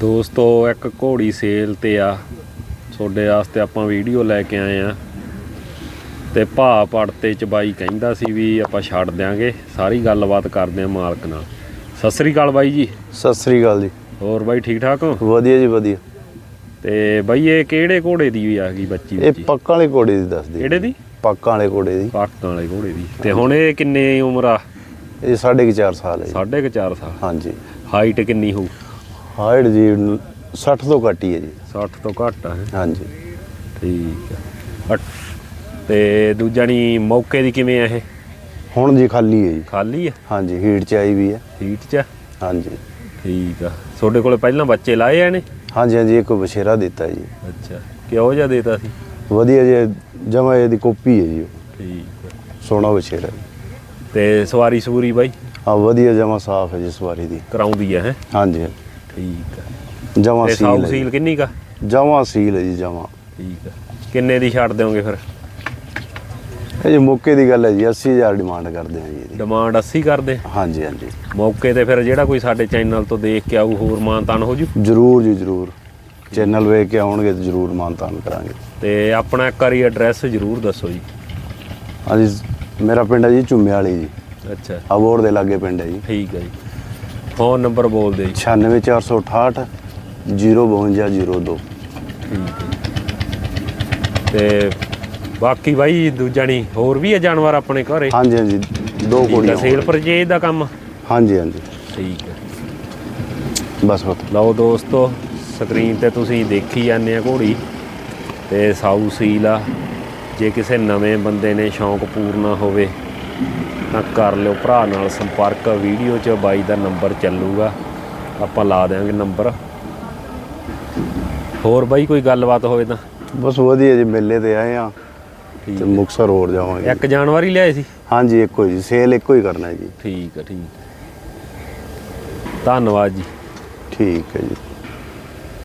ਦੋਸਤੋ ਇੱਕ ਘੋੜੀ ਸੇਲ ਤੇ ਆ। ਤੁਹਾਡੇ ਵਾਸਤੇ ਆਪਾਂ ਵੀਡੀਓ ਲੈ ਕੇ ਆਏ ਆ। ਤੇ ਭਾ ਪੜਤੇ ਚ ਬਾਈ ਕਹਿੰਦਾ ਸੀ ਵੀ ਆਪਾਂ ਛੱਡ ਦਿਆਂਗੇ। ਸਾਰੀ ਗੱਲਬਾਤ ਕਰਦੇ ਆ ਮਾਲਕ ਨਾਲ। ਸਤਿ ਸ੍ਰੀ ਅਕਾਲ ਬਾਈ ਜੀ। ਸਤਿ ਸ੍ਰੀ ਅਕਾਲ ਜੀ। ਹੋਰ ਬਾਈ ਠੀਕ ਠਾਕ ਹੋ? ਵਧੀਆ ਜੀ ਵਧੀਆ। ਤੇ ਬਾਈ ਇਹ ਕਿਹੜੇ ਘੋੜੇ ਦੀ ਆ ਗਈ ਬੱਚੀ ਇਹ ਪੱਕਾਂ ਵਾਲੇ ਘੋੜੇ ਦੀ ਦੱਸਦੀ ਕਿਹੜੇ ਦੀ? ਪੱਕਾਂ ਵਾਲੇ ਘੋੜੇ ਦੀ। ਪਾਕਿਸਤਾਨ ਵਾਲੇ ਘੋੜੇ ਦੀ। ਤੇ ਹੁਣ ਇਹ ਕਿੰਨੇ ਉਮਰ ਆ? ਇਹ ਸਾਢੇ ਕੁ ਚਾਰ ਸਾਲ ਹੈ ਜੀ। ਸਾਢੇ ਕੁ ਚਾਰ ਸਾਲ। ਹਾਂਜੀ। ਹਾਈਟ ਕਿੰਨੀ ਹੋਊ? ਹਾਈਟ ਜੀ 60 ਤੋਂ ਘੱਟ ਹੀ ਹੈ ਜੀ। 60 ਤੋਂ ਘੱਟ ਹੈਂ। ਹਾਂਜੀ। ਠੀਕ ਅਟ- ਤੇ ਦੂਜਾ ਨਹੀਂ ਮੌਕੇ ਦੀ ਕਿਵੇਂ ਆ ਇਹ? ਹੁਣ ਜੀ ਖਾਲੀ ਹੈ ਜੀ। ਖਾਲੀ ਆ? ਹਾਂਜੀ ਹੀਟ ਚ ਆਈ ਵੀ ਹੈ। ਹੀਟ ਚ? ਹਾਂਜੀ। ਠੀਕ ਆ। ਤੁਹਾਡੇ ਕੋਲੇ ਪਹਿਲਾਂ ਬੱਚੇ ਲਾਏ ਆ ਨੇ ਹਾਂਜੀ ਹਾਂਜੀ ਇੱਕ ਬਸ਼ੇਰਾ ਦਿੱਤਾ ਜੀ। ਅੱਛਾ। ਕਿਹੋ ਜਿਹਾ ਦੇਤਾ ਸੀ? ਵਧੀਆ ਜੀ ਜਮਾ ਇਹਦੀ ਕਾਪੀ ਹੈ ਜੀ। ਠੀਕ ਸੋਹਣਾ ਬਸ਼ੇਰਾ ਤੇ ਸਵਾਰੀ ਸਵੂਰੀ ਬਾਈ? ਹਾਂ ਵਧੀਆ ਜਮਾ ਸਾਫ਼ ਹੈ ਜੀ ਸਵਾਰੀ ਦੀ। ਕਰਾਉਂਦੀ ਆ ਹੈ ਹਾਂਜੀ। ਠੀਕ ਆ। ਜਮਾ ਤੇ ਸੀਲ ਸਾਊ ਹੈ ਸੀਲ। ਕਿੰਨੀ ਕਾ ਜਮਾਂ ਸੀਲ ਹੈ ਜੀ ਜਮਾ। ਠੀਕ ਆ। ਕਿੰਨੇ ਦੀ ਛੱਡ ਦਿਓਗੇ ਫਿਰ? ਇਹ ਜੀ ਮੌਕੇ ਦੀ ਗੱਲ ਹੈ ਜੀ 80000 ਡਿਮਾਂਡ ਕਰਦੇ ਹਾਂ ਜੀ ਇਹਦੀ। ਡਿਮਾਂਡ 80 ਕਰਦੇ? ਹਾਂਜੀ ਹਾਂਜੀ। ਮੌਕੇ ਤੇ ਫਿਰ ਜਿਹੜਾ ਕੋਈ ਸਾਡੇ ਚੈਨਲ ਤੋਂ ਦੇਖ ਕੇ ਆਊ ਹੋਰ ਮਾਨਤਾਨ ਹੋ ਜੂ? ਜਰੂਰ ਜੀ ਜਰੂਰ। ਚੈਨਲ ਵੇਖ ਕੇ ਆਉਣਗੇ ਤਾਂ ਜਰੂਰ ਮਾਨਤਾਨ ਕਰਾਂਗੇ। ਤੇ ਆਪਣਾ ਇੱਕ ਵਾਰੀ ਐਡਰੈਸ ਜ਼ਰੂਰ ਦੱਸੋ ਜੀ। ਹਾਂਜੀ ਮੇਰਾ ਪਿੰਡ ਹੈ ਜੀ ਝੁੰਮੇ ਵਾਲੀ ਜੀ। ਅੱਛਾ। ਅਬੋਰ ਦੇ ਲਾਗੇ ਪਿੰਡ ਹੈ ਜੀ। ਠੀਕ ਹੈ ਜੀ। ਫੋਨ ਨੰਬਰ ਬੋਲ ਦਿਓ ਜੀ। 96468 05202 ਠੀਕ ਹੈ ਤੇ ਬਾਕੀ ਬਾਈ ਦੂਜਾ ਨਹੀਂ ਹੋਰ ਵੀ ਹੈ ਜਾਨਵਰ ਆਪਣੇ ਘਰੇ? ਹਾਂਜੀ ਹਾਂਜੀ ਦੋ ਕੋੜੀਆਂ। ਸੇਲ ਪਰਚੇਜ ਦਾ ਕੰਮ? ਹਾਂਜੀ ਹਾਂਜੀ। ਠੀਕ ਹੈ ਬਸ ਬਸ। ਲਓ ਦੋਸਤੋ ਸਕਰੀਨ ਤੇ ਤੁਸੀਂ ਦੇਖੀ ਜਾਂਦੇ ਆ ਘੋੜੀ। ਤੇ ਸਾਊ ਸੀਲ ਆ। ਜੇ ਕਿਸੇ ਨਵੇਂ ਬੰਦੇ ਨੇ ਸ਼ੌਂਕ ਪੂਰਨਾ ਹੋਵੇ ਤਾਂ ਕਰ ਲਿਓ ਭਰਾ ਨਾਲ ਸੰਪਰਕ ਵੀਡੀਓ 'ਚ ਬਾਈ ਦਾ ਨੰਬਰ ਚੱਲੂਗਾ। ਆਪਾਂ ਲਾ ਦੇਵਾਂਗੇ ਨੰਬਰ। ਹੋਰ ਬਾਈ ਕੋਈ ਗੱਲਬਾਤ ਹੋਵੇ ਤਾਂ? ਬਸ ਵਧੀਆ ਜੀ ਮੇਲੇ ਤੇ ਆਏ ਆ ਤੇ ਮੁਕਸਰ ਹੋਰ ਜਾਵਾਂਗੇ। ਇੱਕ ਜਾਨਵਰ ਹੀ ਲਿਆਏ ਸੀ? ਹਾਂਜੀ ਇੱਕੋ ਜੀ ਸੇਲ ਇੱਕੋ ਹੀ ਕਰਨਾ ਜੀ। ਠੀਕ ਹੈ ਠੀਕ। ਧੰਨਵਾਦ ਜੀ। ਠੀਕ ਹੈ ਜੀ।